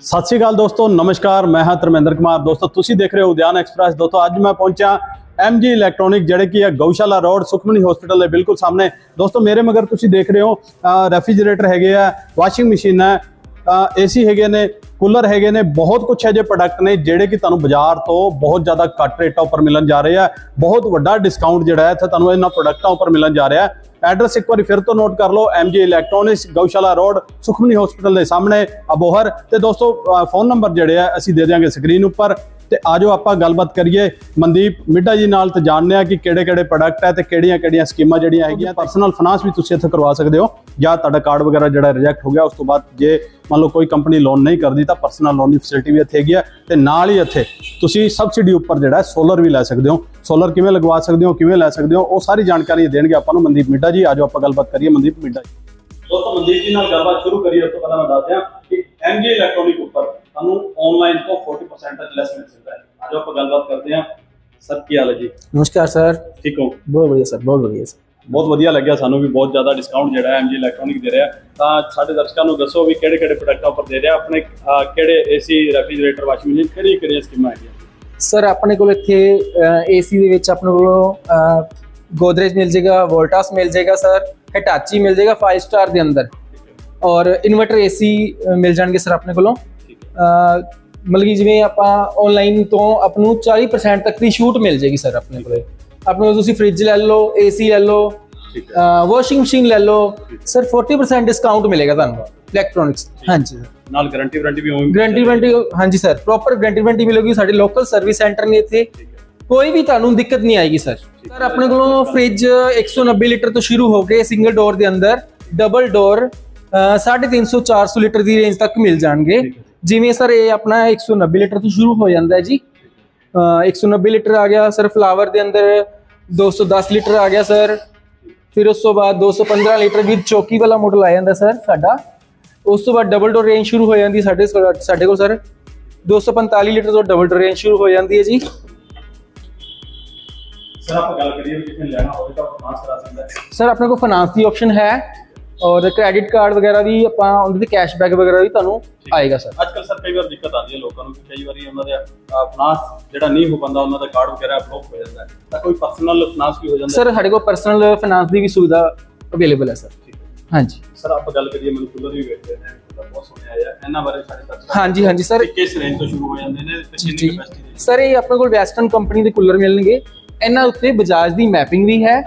ਸਤਿ ਸ਼੍ਰੀ ਅਕਾਲ ਦੋਸਤੋ, ਨਮਸਕਾਰ, ਮੈਂ ਹਾਂ ਧਰਮੇਂਦਰ ਕੁਮਾਰ। ਦੋਸਤੋ, ਤੁਸੀਂ ਦੇਖ ਰਹੇ ਹੋ ਉਦਿਆਨ ਐਕਸਪ੍ਰੈਸ। ਦੋਸਤੋ, ਅੱਜ ਮੈਂ ਪਹੁੰਚਾ ਐਮਜੀ ਇਲੈਕਟ੍ਰੋਨਿਕ, ਜਿਹੜੇ ਕਿ ਹੈ ਗਊਸ਼ਾਲਾ ਰੋਡ, ਸੁਖਮਨੀ ਹਸਪੀਟਲ ਦੇ ਬਿਲਕੁਲ ਸਾਹਮਣੇ। ਦੋਸਤੋ, ਮੇਰੇ ਮਗਰ ਤੁਸੀਂ ਦੇਖ ਰਹੇ ਹੋ ਰੈਫ੍ਰਿਜਰੇਟਰ ਹੈਗੇ ਆ, ਵਾਸ਼ਿੰਗ ਮਸ਼ੀਨ ਹੈ ਏਸੀ ਹੈਗੇ ਨੇ ਕੂਲਰ ਹੈਗੇ ਨੇ, ਬਹੁਤ ਕੁਝ ਹੈ ਜੇ ਪ੍ਰੋਡਕਟ ਨੇ ਜਿਹੜੇ ਕਿ ਤੁਹਾਨੂੰ ਬਾਜ਼ਾਰ ਤੋਂ ਬਹੁਤ ਜ਼ਿਆਦਾ ਘੱਟ ਰੇਟਾਂ ਉੱਪਰ ਮਿਲਣ ਜਾ ਰਹੇ ਆ। ਬਹੁਤ ਵੱਡਾ ਡਿਸਕਾਊਂਟ ਜਿਹੜਾ ਹੈ, ਇੱਥੇ ਤੁਹਾਨੂੰ ਇਹਨਾਂ ਪ੍ਰੋਡਕਟਾਂ ਉੱਪਰ ਮਿਲਣ ਜਾ ਰਿਹਾ ਹੈ। ਐਡਰੈਸ ਇੱਕ ਵਾਰੀ ਫਿਰ ਤੋਂ ਨੋਟ ਕਰ ਲਓ MG electronics Gaushala road, Sukhmani hospital ਦੇ ਸਾਹਮਣੇ, ਅਬੋਹਰ। ਤੇ ਦੋਸਤੋ ਫੋਨ ਨੰਬਰ ਜਿਹੜੇ ਆ, ਅਸੀਂ ਦੇ ਦਿਆਂਗੇ ਸਕਰੀਨ ਉੱਪਰ। ਤੇ ਆਜੋ ਆਪਾਂ ਗੱਲਬਾਤ ਕਰੀਏ। ਮਨਦੀਪ ਮਿੱਡਾ ਜੀ ਨਾਲ ਤੇ ਜਾਣਦੇ ਆ ਕਿ ਕਿਹੜੇ ਕਿਹੜੇ ਪ੍ਰੋਡਕਟ ਹੈ ਤੇ ਕਿਹੜੀਆਂ ਕਿਹੜੀਆਂ ਸਕੀਮਾਂ ਜਿਹੜੀਆਂ ਹੈਗੀਆਂ ਪਰਸਨਲ ਫਾਈਨਾਂਸ ਵੀ ਤੁਸੀਂ ਇੱਥੇ ਕਰਵਾ ਸਕਦੇ ਹੋ ਜਾਂ ਤੁਹਾਡਾ ਕਾਰਡ ਵਗੈਰਾ ਜਿਹੜਾ ਰਿਜੈਕਟ ਹੋ ਗਿਆ, ਉਸ ਤੋਂ ਬਾਅਦ ਜੇ ਮੰਨ ਲਓ ਕੋਈ ਕੰਪਨੀ ਲੋਨ ਨਹੀਂ ਕਰਦੀ ਤਾਂ ਪਰਸਨਲ ਲੋਨ ਦੀ ਫੈਸਿਲਿਟੀ ਵੀ ਇੱਥੇ ਹੈਗੀ ਹੈ ਤੇ ਨਾਲ ਹੀ ਇੱਥੇ ਤੁਸੀਂ ਸਬਸਿਡੀ ਉੱਪਰ ਜਿਹੜਾ ਸੋਲਰ ਵੀ ਲੈ ਸਕਦੇ ਹੋ। ਸੋਲਰ ਕਿਵੇਂ ਲਗਵਾ ਸਕਦੇ ਹੋ, ਕਿਵੇਂ ਲੈ ਸਕਦੇ ਹੋ, ਉਹ ਸਾਰੀ ਜਾਣਕਾਰੀ ਦੇਣਗੇ ਆਪਾਂ ਨੂੰ ਮਨਦੀਪ ਮਿੱਡਾ ਜੀ। ਆਜੋ ਆਪਾਂ ਗੱਲਬਾਤ ਕਰੀਏ। ਮਨਦੀਪ ਮਿੱਡਾ ਜੀ। ਦੋਸਤੋ ਮਨਦੀਪ ਜੀ ਨਾਲ ਗੱਲਬਾਤ ਸ਼ੁਰੂ ਕਰੀਏ, ਉਸ ਤੋਂ ਪਹਿਲਾਂ ਮੈਂ ਦੱਸ ਦਿਆਂ ਕਿ ਐਮਜੀ ਇਲੈਕਟ੍ਰੋਨਿਕ ਉੱਪਰ ਤੁਹਾਨੂੰ ਆਨਲਾਈਨ ਤੋਂ 40% ਤੱਕ ਲੈਸ ਮਿਲ ਸਕਦਾ ਹੈ। ਅੱਜ ਆਪਾਂ ਗੱਲਬਾਤ ਕਰਦੇ ਹਾਂ। ਸਰ ਕੀ ਹਾਲ ਹੈ ਜੀ? ਨਮਸਕਾਰ ਸਰ। ਠੀਕ ਹੋ? ਬਹੁਤ ਵਧੀਆ ਸਰ। ਬਹੁਤ ਵਧੀਆ ਸਰ। ਬਹੁਤ ਵਧੀਆ ਲੱਗਿਆ ਸਾਨੂੰ ਵੀ ਬਹੁਤ ਜ਼ਿਆਦਾ ਡਿਸਕਾਊਂਟ ਜਿਹੜਾ ਐਮਜੀ ਇਲੈਕਟ੍ਰੋਨਿਕ ਦੇ ਰਿਹਾ। ਤਾਂ ਸਾਡੇ ਦਰਸ਼ਕਾਂ ਨੂੰ ਦੱਸੋ ਵੀ ਕਿਹੜੇ ਕਿਹੜੇ ਪ੍ਰੋਡਕਟਾਂ ਉੱਪਰ ਦੇ ਰਿਹਾ। ਆਪਣੇ ਕਿਹੜੇ ਏਸੀ ਰੈਫਰੀਜਰੇਟਰ ਵਾਸ਼ਿੰਗ ਮਸ਼ੀਨ ਕਿਹੜੀ ਕਿਹੜੀ ਸਕੀਮਾਂ ਹੈਗੀਆਂ? ਸਰ ਆਪਣੇ ਕੋਲ ਇੱਥੇ ਏਸੀ ਦੇ ਵਿੱਚ ਆਪਣੇ ਕੋਲ ਗੋਦਰੇਜ ਮਿਲ ਜਾਏਗਾ ਵੋਲਟਾਸ ਮਿਲ ਜਾਏਗਾ ਸਰ। ਹਿਟਾਚੀ ਮਿਲ ਜਾਏਗਾ 5 ਸਟਾਰ ਦੇ ਅੰਦਰ। ਔਰ ਇਨਵਰਟਰ ਏਸੀ ਮਿਲ ਜਾਣਗੇ ਸਰ ਆਪਣੇ ਕੋਲੋਂ। ਮਤਲਬ ਕਿ ਜਿਵੇਂ ਆਪਾਂ ਆਨਲਾਈਨ ਤੋਂ ਆਪ ਨੂੰ 40% ਤੱਕ ਦੀ ਛੂਟ ਮਿਲ ਜਾਏਗੀ ਸਰ ਆਪਣੇ ਕੋਲੇ। ਆਪਣੇ ਕੋਲ ਤੁਸੀਂ ਫ੍ਰਿਜ ਲੈ ਲਓ ਏਸੀ ਲੈ ਲਓ ਵਾਸ਼ਿੰਗ ਮਸ਼ੀਨ ਲੈ ਲਓ ਸਰ 40% ਡਿਸਕਾਊਂਟ ਮਿਲੇਗਾ ਤੁਹਾਨੂੰ ਇਲੈਕਟ੍ਰੋਨਿਕਸ ਹਾਂਜੀ ਸਰ ਨਾਲ ਗਾਰੰਟੀ ਵਾਰੰਟੀ ਵੀ ਹੋਵੇਗੀ ਗਾਰੰਟੀ ਵਾਰੰਟੀ ਹਾਂਜੀ ਸਰ ਪ੍ਰੋਪਰ ਗਾਰੰਟੀ ਵਾਰੰਟੀ ਮਿਲੇਗੀ ਸਾਡੇ ਲੋਕਲ ਸਰਵਿਸ ਸੈਂਟਰ ਨੇ ਇੱਥੇ। ਕੋਈ ਵੀ ਤੁਹਾਨੂੰ ਦਿੱਕਤ ਨਹੀਂ ਆਏਗੀ ਸਰ ਸਰ ਆਪਣੇ ਕੋਲੋਂ ਫ੍ਰਿਜ 190 ਲੀਟਰ ਤੋਂ ਸ਼ੁਰੂ ਹੋ ਕੇ ਸਿੰਗਲ ਡੋਰ ਦੇ ਅੰਦਰ ਡਬਲ ਡੋਰ 350 400 ਲੀਟਰ ਦੀ ਰੇਂਜ ਤੱਕ ਮਿਲ ਜਾਣਗੇ। ਜਿਵੇਂ ਸਰ ਇਹ ਆਪਣਾ 190 ਲੀਟਰ ਤੋਂ ਸ਼ੁਰੂ ਹੋ ਜਾਂਦਾ ਹੈ ਜੀ। ਅਹ 190 ਲੀਟਰ ਆ ਗਿਆ ਸਰ ਫਲਾਵਰ ਦੇ ਅੰਦਰ 210 ਲੀਟਰ ਆ ਗਿਆ ਸਰ। ਫਿਰ ਉਸ ਤੋਂ ਬਾਅਦ 215 ਲੀਟਰ ਵੀ ਚੌਕੀ ਵਾਲਾ ਮਾਡਲ ਆ ਜਾਂਦਾ ਸਰ ਸਾਡਾ। ਉਸ ਤੋਂ ਬਾਅਦ ਡਬਲ ਡੋਰ ਰੇਂਜ ਸ਼ੁਰੂ ਹੋ ਜਾਂਦੀ ਸਾਡੇ ਸਾਡੇ ਕੋਲ ਸਰ। 245 ਲੀਟਰ ਤੋਂ ਡਬਲ ਡੋਰ ਰੇਂਜ ਸ਼ੁਰੂ ਹੋ ਜਾਂਦੀ ਹੈ ਜੀ। ਸਰ ਆਪਾਂ ਗੱਲ ਕਰੀਏ ਨੇ ਲੈਣਾ ਹੋਵੇ ਤਾਂ ਫਾਈਨਾਂਸ ਕਰਾ ਸਕਦਾ ਸਰ ਆਪਣੇ ਕੋਲ ਫਾਈਨਾਂਸ ਦੀ ਆਪਸ਼ਨ ਹੈ। ਔਰ ਕ੍ਰੈਡਿਟ ਕਾਰਡ ਵਗੈਰਾ ਵੀ ਆਪਾਂ ਉਹਦੇ ਤੇ ਕੈਸ਼ਬੈਕ ਵਗੈਰਾ ਵੀ ਤੁਹਾਨੂੰ ਆਏਗਾ ਸਰ। ਅੱਜ ਕੱਲ ਸਰ ਕਈ ਵਾਰ ਦਿੱਕਤ ਆਉਂਦੀ ਹੈ ਲੋਕਾਂ ਨੂੰ ਕਿ ਕਈ ਵਾਰੀ ਉਹਨਾਂ ਦੇ ਫਾਈਨਾਂਸ ਜਿਹੜਾ ਨਹੀਂ ਹੋ ਪਾਉਂਦਾ ਉਹਨਾਂ ਦਾ ਕਾਰਡ ਵਗੈਰਾ ਬਲੌਕ ਹੋ ਜਾਂਦਾ ਹੈ। ਤਾਂ ਕੋਈ ਪਰਸਨਲ ਫਾਈਨਾਂਸ ਵੀ ਹੋ ਜਾਂਦਾ ਸਰ ਸਾਡੇ ਕੋਲ ਪਰਸਨਲ ਫਾਈਨਾਂਸ ਦੀ ਵੀ ਸੁਵਿਧਾ ਅਵੇਲੇਬਲ ਹੈ ਸਰ। ਹਾਂਜੀ। ਸਰ ਆਪਾਂ ਗੱਲ ਕਰੀਏ ਮੈਨੂੰ ਕੂਲਰ ਵੀ ਵੇਚਦੇ ਨੇ ਬਹੁਤ ਸੋਹਣੇ ਆਇਆ ਇਹਨਾਂ ਬਾਰੇ ਸਾਡੇ ਤੱਕ ਹਾਂਜੀ ਹਾਂਜੀ ਸਰ। ਕਿਸ ਰੇਂਜ ਤੋਂ ਸ਼ੁਰੂ ਹੋ ਜਾਂਦੇ ਨੇ ਤੇ ਕਿੰਨੀ ਕਪੈਸਿਟੀ ਦੇ ਸਰ ਇਹ ਆਪਣੇ ਕੋਲ ਵੈਸਟਰਨ ਕੰਪਨੀ ਦੇ ਕੂਲਰ ਮਿਲਣਗੇ। ਇਹਨਾਂ ਉੱਤੇ ਬਜਾਜ ਦੀ ਮੈਪਿੰਗ ਵੀ ਹੈ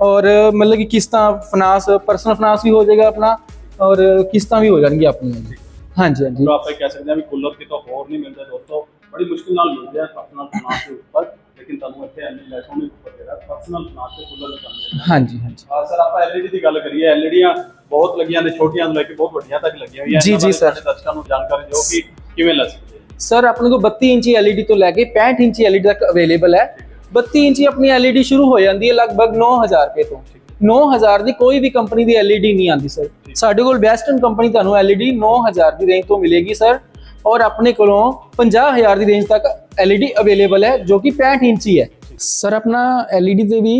ਔਰ ਮਤਲਬ ਕਿ ਕਿਸ਼ਤਾਂ ਫਾਈਨਾਂਸ ਪਰਸਨਲ ਫਾਈਨਾਂਸ ਵੀ ਹੋ ਜਾਏਗਾ ਆਪਣਾ ਔਰ ਕਿਸ਼ਤਾਂ ਵੀ ਹੋ ਜਾਣਗੀਆਂ ਆਪਣੀਆਂ। ਹਾਂਜੀ ਹਾਂਜੀ। ਜੋ ਆਪਾਂ ਇਹ ਕਹਿ ਸਕਦੇ ਹਾਂ ਵੀ ਕੂਲਰ ਕਿਤੋਂ ਹੋਰ ਨਹੀਂ ਮਿਲਦਾ ਦੋਸਤੋ। ਬੜੀ ਮੁਸ਼ਕਿਲ ਨਾਲ ਮਿਲਦੇ ਆ ਪਰਸਨਲ ਫਾਈਨਾਂਸ ਦੇ ਉੱਪਰ ਲੇਕਿਨ ਤੁਹਾਨੂੰ ਇੱਥੇ ਐਲਈ ਇਲੈਕਟ੍ਰੋਨਿਕ ਉੱਪਰ ਜਿਹੜਾ ਪਰਸਨਲ ਫਾਈਨਾਂਸ ਦੇ ਕੂਲਰ ਮਿਲਦੇ ਹਾਂਜੀ ਹਾਂਜੀ। ਆ ਸਰ ਆਪਾਂ ਐਲਈਡੀ ਦੀ ਗੱਲ ਕਰੀਏ ਐਲਈਡੀਆਂ ਬਹੁਤ ਲੱਗੀਆਂ ਨੇ ਛੋਟੀਆਂ ਤੋਂ ਲੈ ਕੇ ਬਹੁਤ ਵੱਡੀਆਂ ਤੱਕ ਲੱਗੀਆਂ ਹੋਈਆਂ ਜੀ, ਜੀ, ਸਰ। ਦਰਸ਼ਕਾਂ ਨੂੰ ਜਾਣਕਾਰੀ ਦਿਓ ਕਿ ਕਿਵੇਂ ਲੱਗ ਸਕਦੀ ਹੈ ਸਰ ਆਪਣੇ ਕੋਲ 32 ਇੰਚੀ LED ਤੋਂ ਲੈ ਕੇ 65 ਇੰਚੀ LED ਤੱਕ ਅਵੇਲੇਬਲ ਹੈ। 32 ਇੰਚੀ ਆਪਣੀ LED ਸ਼ੁਰੂ ਹੋ ਜਾਂਦੀ ਹੈ ਲਗਭਗ 9000 ਰੁਪਏ ਤੋਂ। 9000 ਦੀ ਕੋਈ ਵੀ ਕੰਪਨੀ ਦੀ LED ਨਹੀਂ ਆਉਂਦੀ ਸਰ ਸਾਡੇ ਕੋਲ ਵੈਸਟਰਨ ਕੰਪਨੀ ਤੁਹਾਨੂੰ LED 9000 ਦੀ ਰੇਂਜ ਤੋਂ ਮਿਲੇਗੀ ਸਰ ਔਰ ਆਪਣੇ ਕੋਲੋਂ 50000 ਦੀ ਰੇਂਜ ਤੱਕ LED ਅਵੇਲੇਬਲ ਹੈ ਜੋ ਕਿ 65 ਇੰਚੀ ਹੈ ਸਰ ਆਪਣਾ LED ਤੇ ਵੀ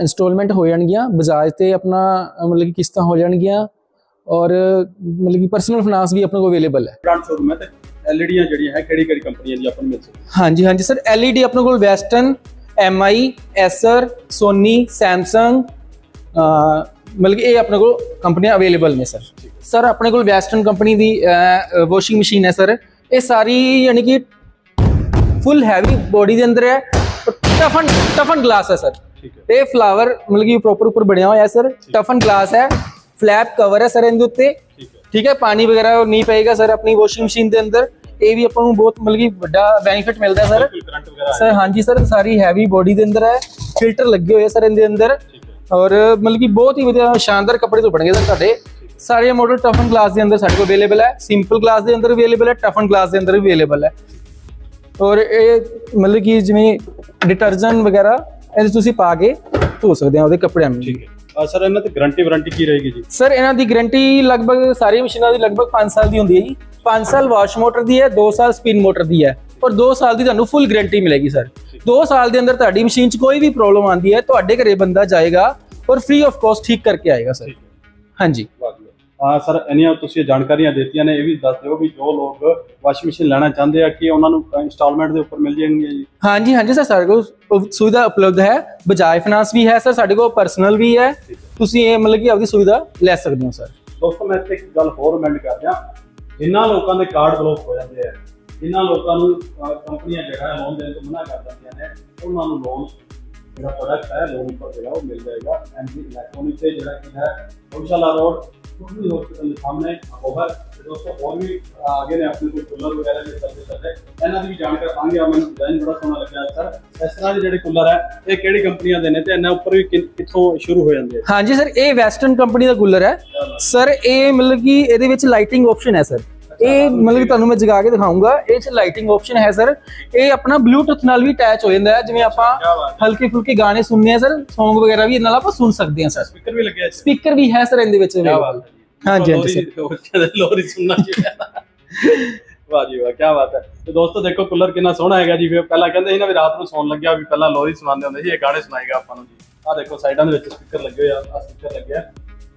ਇੰਸਟਾਲਮੈਂਟ ਹੋ ਜਾਣਗੀਆਂ ਬਜਾਜ ਤੇ ਆਪਣਾ ਮਤਲਬ ਕਿ ਕਿਸ਼ਤਾਂ ਹੋ ਜਾਣਗੀਆਂ। ਔਰ ਮਤਲਬ ਕਿ ਪਰਸਨਲ ਫਾਈਨਾਂਸ ਵੀ ਆਪਣੇ ਕੋਲ ਅਵੇਲੇਬਲ ਹੈ। ਬ੍ਰਾਂਡ ਸ਼ੋਰੂਮ ਹੈ ਤੇ ਐਲਈਡੀਆਂ ਜਿਹੜੀਆਂ ਹੈ ਕਿਹੜੀ ਕਿਹੜੀ ਕੰਪਨੀਆਂ ਦੀ ਆਪਾਂ ਨੂੰ ਮਿਲ ਸਕਦੀ ਹਾਂਜੀ ਹਾਂਜੀ ਸਰ LED ਆਪਣੇ ਕੋਲ ਵੈਸਟਰਨ Acer Sony Samsung ਅਹ ਮਤਲਬ ਕਿ ਇਹ ਆਪਣੇ ਕੋਲ ਕੰਪਨੀਆਂ ਅਵੇਲੇਬਲ ਨੇ ਸਰ। ਸਰ ਆਪਣੇ ਕੋਲ ਵੈਸਟਰਨ ਕੰਪਨੀ ਦੀ ਵਾਸ਼ਿੰਗ ਮਸ਼ੀਨ ਹੈ ਸਰ। ਇਹ ਸਾਰੀ ਯਾਨੀ ਕਿ ਫੁੱਲ ਹੈਵੀ ਬੋਡੀ ਦੇ ਅੰਦਰ ਹੈ। ਟਫਨ ਟਫਨ ਗਲਾਸ ਹੈ ਸਰ। ਇਹ ਫਲਾਵਰ ਮਤਲਬ ਕਿ ਪ੍ਰੋਪਰ ਉੱਪਰ ਬਣਿਆ ਹੋਇਆ ਹੈ ਸਰ। ਟਫਨ ਗਲਾਸ ਹੈ। ਫਲੈਪ ਕਵਰ ਹੈ ਸਰ ਇਹਦੇ ਉੱਤੇ। ਠੀਕ ਹੈ। ਪਾਣੀ ਵਗੈਰਾ ਨਹੀਂ ਪਏਗਾ ਸਰ ਆਪਣੀ ਵਾਸ਼ਿੰਗ ਮਸ਼ੀਨ ਦੇ ਅੰਦਰ। ਇਹ ਵੀ ਆਪਾਂ ਨੂੰ ਬਹੁਤ ਮਤਲਬ ਕਿ ਵੱਡਾ ਬੈਨੀਫਿਟ ਮਿਲਦਾ ਸਰ ਸਰ ਹਾਂਜੀ ਸਰ ਸਾਰੀ ਹੈਵੀ ਬੋਡੀ ਦੇ ਅੰਦਰ ਹੈ। ਫਿਲਟਰ ਲੱਗੇ ਹੋਏ ਸਰ ਇਹਦੇ ਅੰਦਰ। ਔਰ ਮਤਲਬ ਕਿ ਬਹੁਤ ਹੀ ਵਧੀਆ ਸ਼ਾਨਦਾਰ ਕੱਪੜੇ ਤੋਂ ਬਣਗੇ ਸਰ ਤੁਹਾਡੇ। ਸਾਰੇ ਮਾਡਲ ਟਫਨ ਗਲਾਸ ਦੇ ਅੰਦਰ ਸਾਡੇ ਕੋਲ ਅਵੇਲੇਬਲ ਹੈ। ਸਿੰਪਲ ਗਲਾਸ ਦੇ ਅੰਦਰ ਅਵੇਲੇਬਲ ਹੈ ਟਫਨ ਗਲਾਸ ਦੇ ਅੰਦਰ ਵੀ ਅਵੇਲੇਬਲ ਹੈ। ਔਰ ਇਹ ਮਤਲਬ ਕਿ ਜਿਵੇਂ ਡਿਟਰਜੈਂਟ ਵਗੈਰਾ ਇਹਦੇ 'ਚ ਤੁਸੀਂ ਪਾ ਕੇ ਧੋ ਸਕਦੇ ਆ ਉਹਦੇ ਕੱਪੜਿਆਂ ਨੂੰ। ਠੀਕ ਹੈ। ਸਰ ਇਹਨਾਂ ਤੇ ਗਾਰੰਟੀ ਵਾਰੰਟੀ ਕੀ ਰਹੇਗੀ ਜੀ? ਸਰ ਇਹਨਾਂ ਦੀ ਗਾਰੰਟੀ ਲਗਭਗ ਸਾਰੀ ਮਸ਼ੀਨਾਂ ਦੀ ਲਗਭਗ 5 ਸਾਲ ਦੀ ਹੁੰਦੀ ਹੈ ਜੀ। 5 ਸਾਲ ਵਾਸ਼ ਮੋਟਰ ਦੀ ਹੈ 2 ਸਾਲ ਸਪਿਨ ਮੋਟਰ ਦੀ ਹੈ ਔਰ 2 ਸਾਲ ਦੀ ਤੁਹਾਨੂੰ ਫੁੱਲ ਗਾਰੰਟੀ ਮਿਲੇਗੀ ਸਰ 2 ਸਾਲ ਦੇ ਅੰਦਰ ਤੁਹਾਡੀ ਮਸ਼ੀਨ 'ਚ ਕੋਈ ਵੀ ਪ੍ਰੋਬਲਮ ਆਂਦੀ ਹੈ ਤੁਹਾਡੇ ਘਰੇ ਬੰਦਾ ਜਾਏਗਾ ਔਰ ਫ੍ਰੀ ਆਫ ਕਾਸਟ ਠੀਕ ਕਰਕੇ ਆਏਗਾ ਸਰ ਹੈ। ਹਾਂਜੀ। ਆ ਸਰ ਇੰਨੀਆਂ ਤੁਸੀਂ ਜਾਣਕਾਰੀਆਂ ਦਿੱਤੀਆਂ ਨੇ ਇਹ ਵੀ ਦੱਸ ਦਿਓ ਵੀ ਜੋ ਲੋਕ ਵਾਸ਼ਿੰਗ ਮਸ਼ੀਨ ਲੈਣਾ ਚਾਹੁੰਦੇ ਆ ਕਿ ਉਹਨਾਂ ਨੂੰ ਇੰਸਟਾਲਮੈਂਟ ਦੇ ਉੱਪਰ ਮਿਲ ਜਾਣਗੀਆਂ ਜੀ? ਹਾਂਜੀ ਹਾਂਜੀ ਸਰ ਸਾਡੇ ਕੋਲ ਸੁਵਿਧਾ ਉਪਲਬਧ ਹੈ। ਬਜਾਜ ਫਾਈਨਾਂਸ ਵੀ ਹੈ ਸਰ ਸਾਡੇ ਕੋਲ ਪਰਸਨਲ ਵੀ ਹੈ। ਤੁਸੀਂ ਇਹ ਮਤਲਬ ਕਿ ਆਪਦੀ ਸੁਵਿਧਾ ਲੈ ਸਕਦੇ ਹੋ ਸਰ ਦੋਸਤੋ ਮੈਂ ਇੱਥੇ ਇੱਕ ਗੱਲ ਹੋਰ ਰਿਮੈਂਡ ਕਰਦਿਆਂ ਜਿਨ੍ਹਾਂ ਲੋਕਾਂ ਦੇ ਕਾਰਡ ਬਲੌਕ ਹੋ ਜਾਂਦੇ ਆ। ਜਿਨ੍ਹਾਂ ਲੋਕਾਂ ਨੂੰ ਕੰਪਨੀਆਂ ਜਿਹੜਾ ਲੋਨ ਦੇਣ ਤੋਂ ਮਨਾ ਕਰ ਦਿੰਦੀਆਂ ਨੇ। ਉਹਨਾਂ ਨੂੰ ਲੋਨ ਜਿਹੜਾ ਪ੍ਰੋਡਕਟ ਹੈ ਲੋਨ ਉੱਪਰ ਜਿਹੜਾ ਉਹ ਮਿਲ ਜਾਏਗਾ। ਐਮਜੀ ਇਲੈਕਟ੍ਰੋਨਿਕ ਤੇ ਜਿਹੜਾ ਕਿ ਹੈ, ਗਊਸ਼ਾਲਾ ਰੋਡ ਕੁਟਨੀ ਹਸਪੀਟਲ ਦੇ ਸਾਹਮਣੇ ਅਬੋਹਰ ਤੇ ਦੋਸਤੋ ਹੋਰ ਵੀ ਅਹ, ਆਗੇ ਨੇ ਆਪਣੇ ਕੋਲ ਕੂਲਰ ਵਗੈਰਾ ਵੀ ਚੱਲਦੇ ਚੱਲਦੇ ਇਹਨਾਂ ਦੀ ਵੀ ਜਾਣਕਾਰੀ ਪਾਵਾਂਗੇ ਆ ਮੈਨੂੰ ਡਿਜ਼ਾਈਨ ਬੜਾ ਸੋਹਣਾ ਲੱਗਿਆ ਸਰ ਇਸ ਤਰ੍ਹਾਂ ਦੇ ਜਿਹੜੇ ਕੂਲਰ ਹੈ ਇਹ ਕਿਹੜੀ ਕੰਪਨੀਆਂ ਦੇ ਨੇ ਤੇ ਇਹਨਾਂ ਉੱਪਰ ਵੀ ਕਿੱਥੋਂ ਸ਼ੁਰੂ ਹੋ ਜਾਂਦੇ ਹਾਂਜੀ ਸਰ ਇਹ ਵੈਸਟਰਨ ਕੰਪਨੀ ਦਾ ਕੂਲਰ ਹੈ। ਸਰ ਇਹ ਮਤਲਬ ਕਿ ਇਹਦੇ ਵਿੱਚ ਲਾਈਟਿੰਗ ਆਪਸ਼ਨ ਹੈ ਸਰ। ਇਹ ਮਤਲਬ ਤੁਹਾਨੂੰ ਮੈਂ ਜਗਾ ਕੇ ਦਿਖਾਉਂਗਾ। ਇਹ ਚ ਲਾਈਟਿੰਗ ਆਪਸ਼ਨ ਹੈ ਸਰ। ਇਹ ਆਪਣਾ ਬਲੂਟੁੱਥ ਨਾਲ ਵੀ ਅਟੈਚ ਹੋ ਜਾਂਦਾ ਹੈ ਜਿਵੇਂ ਆਪਾਂ ਹਲਕੇ ਫੁਲਕੇ ਗਾਣੇ ਸੁਣਨੇ ਆ ਸਰ Song ਵਗੈਰਾ ਵੀ ਇਹਦੇ ਨਾਲ ਆਪਾਂ ਸੁਣ ਸਕਦੇ ਹਾਂ ਸਰ। ਸਪੀਕਰ ਵੀ ਲੱਗਿਆ ਸਪੀਕਰ ਵੀ ਹੈ ਸਰ ਇਹਦੇ ਵਿੱਚ। ਕਿਆ ਜੀ। ਹਾਂਜੀ, ਹਾਂਜੀ, ਲੋਰੀ ਲੋਰੀ ਸੁਣਨਾ ਚਾਹੀਦਾ। ਵਾਹ ਜੀ ਵਾਹ ਕੀ ਬਾਤ ਹੈ। ਤੇ ਦੋਸਤੋ ਦੇਖੋ ਕੂਲਰ ਕਿੰਨਾ ਸੋਹਣਾ ਹੈਗਾ ਜੀ। ਫਿਰ ਪਹਿਲਾਂ ਕਹਿੰਦੇ ਸੀ ਨਾ ਵੀ ਰਾਤ ਨੂੰ ਸੌਣ ਲੱਗਿਆ ਵੀ ਪਹਿਲਾਂ ਲੋਰੀ ਸੁਣਾਉਂਦੇ ਹੁੰਦੇ ਸੀ ਇਹ ਗਾਣੇ ਸੁਣਾਏਗਾ ਆਪਾਂ ਨੂੰ ਜੀ। ਆਹ ਦੇਖੋ ਸਾਈਡਾਂ ਦੇ ਵਿੱਚ ਸਪੀਕਰ ਲੱਗੇ ਹੋਏ ਆ ਆਹ ਸਪੀਕਰ ਲੱਗਿਆ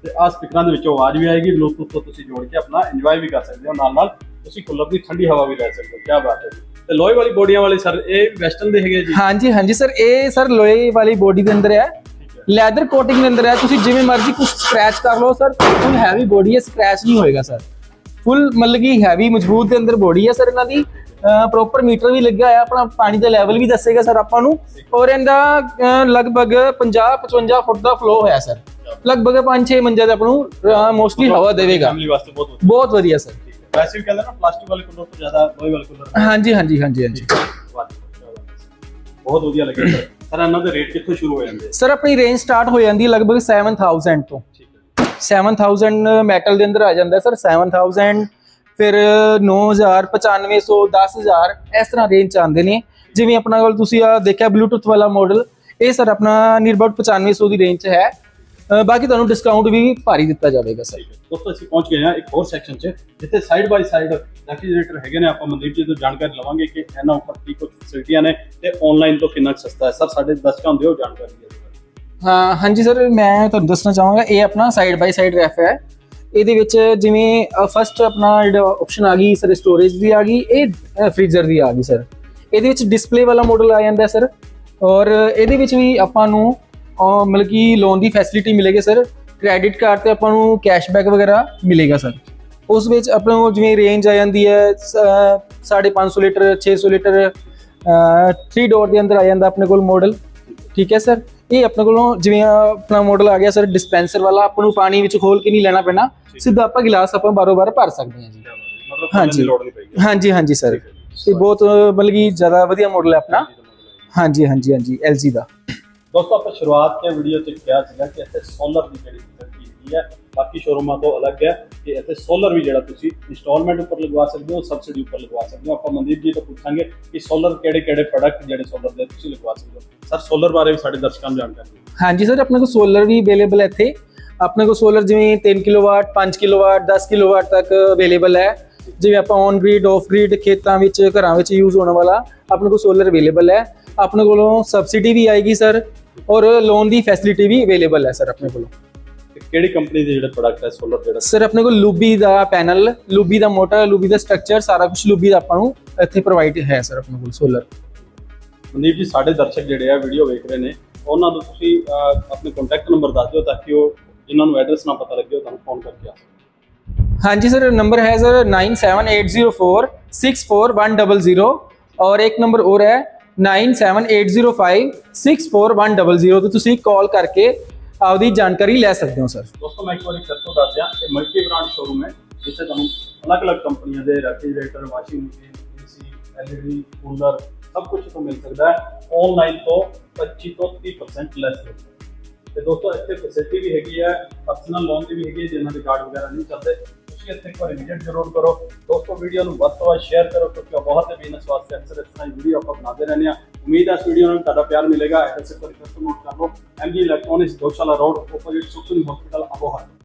ਤੇ ਆਹ ਸਪੀਕਰਾਂ ਦੇ ਵਿੱਚੋਂ ਆਵਾਜ਼ ਵੀ ਆਏਗੀ ਬਲੂਟੁੱਥ ਤੋਂ ਤੁਸੀਂ ਜੋੜ ਕੇ ਆਪਣਾ ਇੰਜੋਏ ਵੀ ਕਰ ਸਕਦੇ ਹੋ ਨਾਲ ਨਾਲ। ਤੁਸੀਂ ਕੂਲਰ ਦੀ ਠੰਡੀ ਹਵਾ ਵੀ ਲੈ ਸਕਦੇ ਹੋ ਕੀ ਬਾਤ ਹੈ ਜੀ। ਤੇ ਲੋਹੇ ਵਾਲੀ ਬੋਡੀਆਂ ਵਾਲੇ ਸਰ ਇਹ ਵੈਸਟਰਨ ਦੇ ਹੈਗੇ ਜੀ? ਹਾਂਜੀ ਹਾਂਜੀ ਸਰ ਇਹ ਸਰ ਲੋਹੇ ਵਾਲੀ ਬੋਡੀ ਦੇ ਅੰਦਰ ਹੈ ਲੈਦਰ ਕੋਟਿੰਗ ਦੇ ਅੰਦਰ ਹੈ ਤੁਸੀਂ ਜਿਵੇਂ ਮਰਜ਼ੀ ਕੁਝ ਸਕ੍ਰੈਚ ਕਰ ਲਓ ਸਰ ਫੁੱਲ ਹੈਵੀ ਬੋਡੀ ਹੈ ਸਕ੍ਰੈਚ ਨਹੀਂ ਹੋਏਗਾ ਸਰ ਫੁੱਲ ਮਤਲਬ ਕਿ ਹੈਵੀ ਮਜ਼ਬੂਤ ਦੇ ਅੰਦਰ ਬੋਡੀ ਹੈ ਸਰ ਇਹਨਾਂ ਦੀ। ਪ੍ਰੋਪਰ ਮੀਟਰ ਵੀ ਲੱਗਿਆ ਹੋਇਆ ਆਪਣਾ ਪਾਣੀ ਦਾ ਲੈਵਲ ਵੀ ਦੱਸੇਗਾ ਸਰ ਆਪਾਂ ਨੂੰ। ਔਰ ਇਹਦਾ ਲਗਭਗ 50 55 ਫੁੱਟ ਦਾ ਫਲੋ ਹੋਇਆ ਸਰ ਲਗਭਗ 5-6 ਮੰਜਾ ਦਾ ਆਪਾਂ ਨੂੰ ਮੋਸਟਲੀ ਹਵਾ ਦੇਵੇਗਾ। ਬਹੁਤ ਵਧੀਆ। ਸਰ ਹੈ। ਵੈਸੇ ਵੀ ਕਹਿੰਦੇ ਨਾ ਪਲਾਸਟਿਕ ਵਾਲੇ ਕੂਲਰ ਤੋਂ ਜ਼ਿਆਦਾ ਲੋਹੇ ਵਾਲੇ ਕੂਲਰ ਹਾਂਜੀ ਹਾਂਜੀ ਹਾਂਜੀ ਹਾਂਜੀ। ਬਹੁਤ ਵਧੀਆ ਲੱਗਿਆ ਸਰ ਸਰ ਇਹਨਾਂ ਦੇ ਰੇਟ ਕਿੱਥੋਂ ਸ਼ੁਰੂ ਹੋ ਜਾਂਦੇ ਆ? ਸਰ ਆਪਣੀ ਰੇਂਜ ਸਟਾਰਟ ਹੋ ਜਾਂਦੀ ਹੈ ਲਗਭਗ 7000 ਤੋਂ। ਠੀਕ ਹੈ। 7000 ਮੈਟਲ ਦੇ ਅੰਦਰ ਆ ਜਾਂਦਾ ਸਰ 7000 ਫਿਰ 9000 9500 10000 ਇਸ ਤਰ੍ਹਾਂ ਰੇਂਜ ਆਉਂਦੇ ਨੇ। ਜਿਵੇਂ ਆਪਣਾ ਕੋਲ ਤੁਸੀਂ ਆ ਦੇਖਿਆ ਬਲੂਟੁੱਥ ਵਾਲਾ ਮਾਡਲ ਇਹ ਸਰ ਆਪਣਾ ਨੀਅਰ ਅਬਾਊਟ 9500 ਦੀ ਰੇਂਜ ਚ ਹੈ। ਬਾਕੀ ਤੁਹਾਨੂੰ ਡਿਸਕਾਊਂਟ ਵੀ ਭਾਰੀ ਦਿੱਤਾ ਜਾਵੇਗਾ ਸਰ ਦੋਸਤੋ ਅਸੀਂ ਪਹੁੰਚ ਗਏ ਹਾਂ ਇੱਕ ਹੋਰ ਸੈਕਸ਼ਨ 'ਚ ਜਿੱਥੇ ਸਾਈਡ ਬਾਈ ਸਾਈਡ ਰੈਫ੍ਰਿਜਰੇਟਰ ਹੈਗੇ ਨੇ ਆਪਾਂ ਮਨਦੀਪ ਜੀ ਤੋਂ ਜਾਣਕਾਰੀ ਲਵਾਂਗੇ ਕਿ ਇਹਨਾਂ ਉੱਪਰ ਕੀ ਕੁਝ ਫੈਸਿਲਿਟੀਆਂ ਨੇ ਤੇ ਆਨਲਾਈਨ ਤੋਂ ਕਿੰਨਾ ਸਸਤਾ ਹੈ। ਸਰ ਸਾਡੇ ਦਰਸ਼ਕਾਂ ਨੂੰ ਦਿਓ ਜਾਣਕਾਰੀ। ਹਾਂ ਹਾਂਜੀ ਸਰ ਮੈਂ ਤੁਹਾਨੂੰ ਦੱਸਣਾ ਚਾਹਾਂਗਾ ਇਹ ਆਪਣਾ ਸਾਈਡ ਬਾਈ ਸਾਈਡ ਰੈਫ ਹੈ। ਇਹਦੇ ਵਿੱਚ ਜਿਵੇਂ ਫਸਟ ਆਪਣਾ ਜਿਹੜਾ ਆਪਸ਼ਨ ਆ ਗਈ ਸਰ ਸਟੋਰੇਜ ਦੀ ਆ ਗਈ ਇਹ ਫ੍ਰੀਜ਼ਰ ਦੀ ਆ ਗਈ ਸਰ ਇਹਦੇ ਵਿੱਚ ਡਿਸਪਲੇ ਵਾਲਾ ਮਾਡਲ ਆ ਜਾਂਦਾ ਸਰ ਔਰ ਇਹਦੇ ਵਿੱਚ ਵੀ ਆਪਾਂ ਨੂੰ ਮਤਲਬ ਕਿ ਲੋਨ ਦੀ ਫੈਸਿਲਿਟੀ ਮਿਲੇਗੀ ਸਰ ਕ੍ਰੈਡਿਟ ਕਾਰਡ ਤੇ ਆਪਾਂ ਨੂੰ ਕੈਸ਼ਬੈਕ ਵਗੈਰਾ ਮਿਲੇਗਾ ਸਰ ਉਸ ਵਿੱਚ ਆਪਣਾ ਨੂੰ ਜਿਵੇਂ ਰੇਂਜ ਆ ਜਾਂਦੀ ਹੈ 550 ਲੀਟਰ 600 ਲੀਟਰ 3 ਡੋਰ ਦੇ ਅੰਦਰ ਆ ਜਾਂਦਾ ਆਪਣੇ ਕੋਲ ਮਾਡਲ ਠੀਕ ਹੈ ਸਰ ਇਹ ਆਪਣੇ ਕੋਲੋਂ ਜਿਵੇਂ ਆਪਣਾ ਮਾਡਲ ਆ ਗਿਆ ਸਰ ਡਿਸਪੈਂਸਰ ਵਾਲਾ ਆਪਾਂ ਨੂੰ ਪਾਣੀ ਵਿੱਚ ਖੋਲ ਕੇ ਨਹੀਂ ਲੈਣਾ ਪੈਣਾ। ਸਿੱਧਾ ਆਪਾਂ ਗਿਲਾਸ ਆਪਾਂ ਬਾਰੋ-ਬਾਰ ਭਰ ਸਕਦੇ ਹਾਂ ਜੀ। ਹਾਂਜੀ। ਹਾਂਜੀ ਹਾਂਜੀ ਸਰ ਇਹ ਬਹੁਤ ਮਤਲਬ ਕਿ ਜ਼ਿਆਦਾ ਵਧੀਆ ਮਾਡਲ ਹੈ ਆਪਣਾ। ਹਾਂਜੀ ਹਾਂਜੀ ਹਾਂਜੀ LG ਦਾ। ਦੋਸਤੋ, ਆਪਾਂ ਸ਼ੁਰੂਆਤ ਕੇ ਵੀਡੀਓ 'ਚ ਕਿਹਾ ਸੀਗਾ ਕਿ ਇੱਥੇ ਸੋਲਰ ਦੀ ਜਿਹੜੀ ਫੈਸਿਲਿਟੀ ਹੈਗੀ ਹੈ, ਬਾਕੀ ਸ਼ੋਰੂਮਾਂ ਤੋਂ ਅਲੱਗ ਹੈ ਕਿ ਇੱਥੇ ਸੋਲਰ ਵੀ ਜਿਹੜਾ ਤੁਸੀਂ ਇੰਸਟਾਲਮੈਂਟ ਉੱਪਰ ਲਗਵਾ ਸਕਦੇ ਹੋ ਸਬਸਿਡੀ ਉੱਪਰ ਲਗਵਾ ਸਕਦੇ ਹੋ। ਆਪਾਂ ਮਨਦੀਪ ਜੀ ਤੋਂ ਪੁੱਛਾਂਗੇ ਕਿ ਸੋਲਰ ਕਿਹੜੇ ਕਿਹੜੇ ਪ੍ਰੋਡਕਟ ਜਿਹੜੇ ਸੋਲਰ ਦੇ ਤੁਸੀਂ ਲਗਵਾ ਸਕਦੇ ਹੋ। ਸਰ ਸੋਲਰ ਬਾਰੇ ਵੀ ਸਾਡੇ ਦਰਸ਼ਕਾਂ ਨੂੰ ਜਾਣਕਾਰੀ ਦਿਓ। ਹਾਂਜੀ ਸਰ, ਆਪਣੇ ਕੋਲ ਸੋਲਰ ਵੀ ਅਵੇਲੇਬਲ ਹੈ ਇੱਥੇ। ਆਪਣੇ ਕੋਲ ਸੋਲਰ ਜਿਵੇਂ 3 ਕਿਲੋਵਾਟ 5 ਕਿਲੋਵਾਟ 10 ਕਿਲੋਵਾਟ ਤੱਕ ਅਵੇਲੇਬਲ ਹੈ। ਜਿਵੇਂ ਆਪਾਂ ਔਨ ਗ੍ਰਿਡ ਆਫ ਗ੍ਰਿਡ ਖੇਤਾਂ ਵਿੱਚ, ਘਰਾਂ ਵਿੱਚ ਯੂਜ਼ ਹੋਣ ਵਾਲਾ ਆਪਣੇ ਕੋਲ ਸੋਲਰ ਅਵੇਲੇਬਲ ਹੈ। ਆਪਣੇ ਕੋਲੋਂ ਸਬਸਿਡੀ ਵੀ ਆਏਗੀ ਸਰ। ਔਰ ਲੋਨ ਦੀ ਫੈਸਿਲਿਟੀ ਵੀ ਅਵੇਲੇਬਲ ਹੈ ਸਰ ਆਪਣੇ ਕੋਲੋਂ ਤੇ ਕਿਹੜੀ ਕੰਪਨੀ ਦੇ ਜਿਹੜੇ ਪ੍ਰੋਡਕਟ ਹੈ ਸੋਲਰ ਜਿਹੜਾ ਸਰ ਆਪਣੇ ਕੋਲ ਲੂਬੀ ਦਾ ਪੈਨਲ ਲੂਬੀ ਦਾ ਮੋਟਰ ਲੂਬੀ ਦਾ ਸਟਰਕਚਰ ਸਾਰਾ ਕੁਝ ਲੂਬੀ ਦਾ ਆਪਾਂ ਨੂੰ ਇੱਥੇ ਪ੍ਰੋਵਾਈਡ ਹੈ ਸਰ ਆਪਣੇ ਕੋਲ ਸੋਲਰ ਮਨਦੀਪ ਜੀ ਸਾਡੇ ਦਰਸ਼ਕ ਜਿਹੜੇ ਆ ਵੀਡੀਓ ਵੇਖ ਰਹੇ ਨੇ ਉਹਨਾਂ ਨੂੰ ਤੁਸੀਂ ਅਹ, ਆਪਣੇ ਕੰਟੈਕਟ ਨੰਬਰ ਦੱਸ ਦਿਓ ਤਾਂ ਕਿ ਉਹ ਜਿਨ੍ਹਾਂ ਨੂੰ ਐਡਰੈਸ ਨਾ ਪਤਾ ਲੱਗੇ ਉਹ ਤੁਹਾਨੂੰ ਫੋਨ ਕਰਕੇ ਆ ਸਕਣ ਹਾਂਜੀ ਸਰ ਨੰਬਰ ਹੈ ਸਰ 9780464100 और एक नंबर और है 9780564100 ਤੇ ਤੁਸੀਂ ਕਾਲ ਕਰਕੇ ਆਪਦੀ ਜਾਣਕਾਰੀ ਲੈ ਸਕਦੇ ਹੋ ਸਰ ਦੋਸਤੋ ਮੈਂ ਇੱਕ ਵਾਰੀ ਫਿਰ ਤੋਂ ਦੱਸ ਦਿਆਂ ਇਹ ਮਲਟੀ ਬ੍ਰਾਂਡ ਸ਼ੋਰੂਮ ਹੈ ਜਿੱਥੇ ਤੁਹਾਨੂੰ ਅਲੱਗ-ਅਲੱਗ ਕੰਪਨੀਆਂ ਦੇ refrigerator washing machine AC LED cooler ਸਭ ਕੁਝ ਤੋਂ ਮਿਲ ਸਕਦਾ ਹੈ ਆਨਲਾਈਨ ਤੋਂ 25 ਤੋਂ 30% ਲੈਸ ਹੈ ਤੇ ਦੋਸਤੋ ਇੱਥੇ ਫੈਸਿਲਿਟੀ ਵੀ ਹੈਗੀ ਹੈ ਪਰਸਨਲ ਲੋਨ ਦੀ ਵੀ ਹੈਗੀ ਹੈ ਜਿਨ੍ਹਾਂ ਦੇ ਕਾਰਡ ਵਗੈਰਾ ਨਹੀਂ ਚੱਲਦੇ ਤੁਸੀਂ ਇੱਥੇ ਇੱਕ ਵਾਰ ਵਿਜ਼ਿਟ ਜ਼ਰੂਰ ਕਰੋ। ਦੋਸਤੋ ਵੀਡੀਓ ਨੂੰ ਵੱਧ ਤੋਂ ਵੱਧ ਸ਼ੇਅਰ ਕਰੋ ਕਿਉਂਕਿ ਬਹੁਤ ਦੇ ਬਿਜ਼ਨਸ ਵਾਸਤੇ ਅਕਸਰ ਇਸ ਤਰ੍ਹਾਂ ਦੀ ਵੀਡੀਓ ਆਪਾਂ ਬਣਾਉਂਦੇ ਰਹਿੰਦੇ ਹਾਂ। ਉਮੀਦ ਹੈ ਇਸ ਵੀਡੀਓ ਨੂੰ ਤੁਹਾਡਾ ਪਿਆਰ ਮਿਲੇਗਾ। ਐਡਰੈਸ ਇੱਕ ਵਾਰੀ ਫਿਰ ਤੋਂ ਨੋਟ ਕਰ ਲਓ MG electronics Gaushala road opposite Sukhni hospital Abohar.